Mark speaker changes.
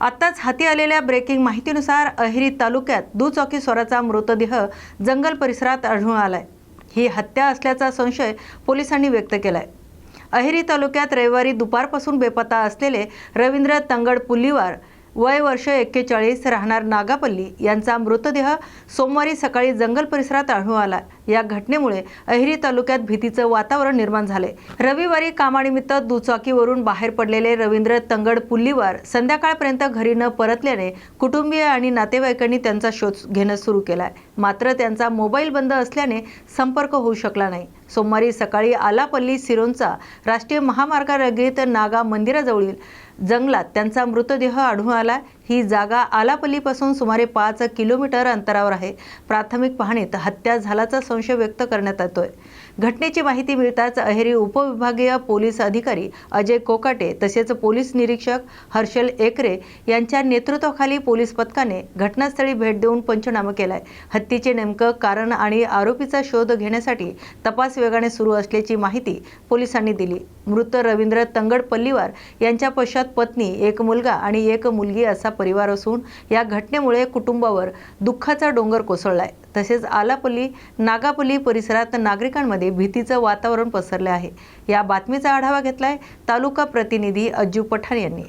Speaker 1: आत्ताच हाती आलेल्या ब्रेकिंग माहितीनुसार अहेरी तालुक्यात दुचाकी स्वराचा मृतदेह जंगल परिसरात आढळून आलाय. ही हत्या असल्याचा संशय पोलिसांनी व्यक्त केलाय. अहेरी तालुक्यात रविवारी दुपारपासून बेपत्ता असलेले रवींद्र तंगड पुल्लीवार वय वर्ष एक्केचाळीस राहणार नागापल्ली यांचा मृतदेह सोमवारी सकाळी जंगल परिसरात आढळून आला. या घटनेमुळे अहिरी तालुक्यात भीतीचं वातावरण निर्माण झाले. रविवारी कामानिमित्त दुचाकीवरून बाहेर पडलेले रवींद्र तंगड पुल्लीवार संध्याकाळपर्यंत घरी न परतल्याने कुटुंबीय आणि नातेवाईकांनी त्यांचा शोध घेणं सुरू केलाय. मात्र त्यांचा मोबाईल बंद असल्याने संपर्क होऊ शकला नाही. सोमवारी सकाळी आलापल्ली सिरोंचा राष्ट्रीय महामार्गालगीत नागा मंदिराजवळील जंगलात त्यांचा मृतदेह आढळून आला. ही जागा आलापल्लीपासून सुमारे पाच किलोमीटर अंतरावर आहे. प्राथमिक पाहणीत हत्या झाल्याचा संशय व्यक्त करण्यात येतोय. घटनेची माहिती मिळताच अहेरी उपविभागीय पोलीस अधिकारी अजय कोकाटे तसेच पोलीस निरीक्षक हर्षल एकरे यांच्या नेतृत्वाखाली पोलीस पथकाने घटनास्थळी भेट देऊन पंचनामा केलाय. हत्येचे नेमकं कारण आणि आरोपीचा शोध घेण्यासाठी तपास वेगाने सुरू असल्याची माहिती पोलिसांनी दिली. मृत रवींद्र तंगड पल्लीवार यांच्या पश्चात पत्नी एक मुलगा आणि एक मुलगी असा परिवार असून या घटनेमुळे कुटुंबावर दुःखाचा डोंगर कोसळलाय. तसेच आलापल्ली नागापल्ली परिसरात नागरिकांमध्ये भीतीचं वातावरण पसरले आहे. या बातमीचा आढावा घेतलाय तालुका प्रतिनिधी अज्जू पठाण यांनी.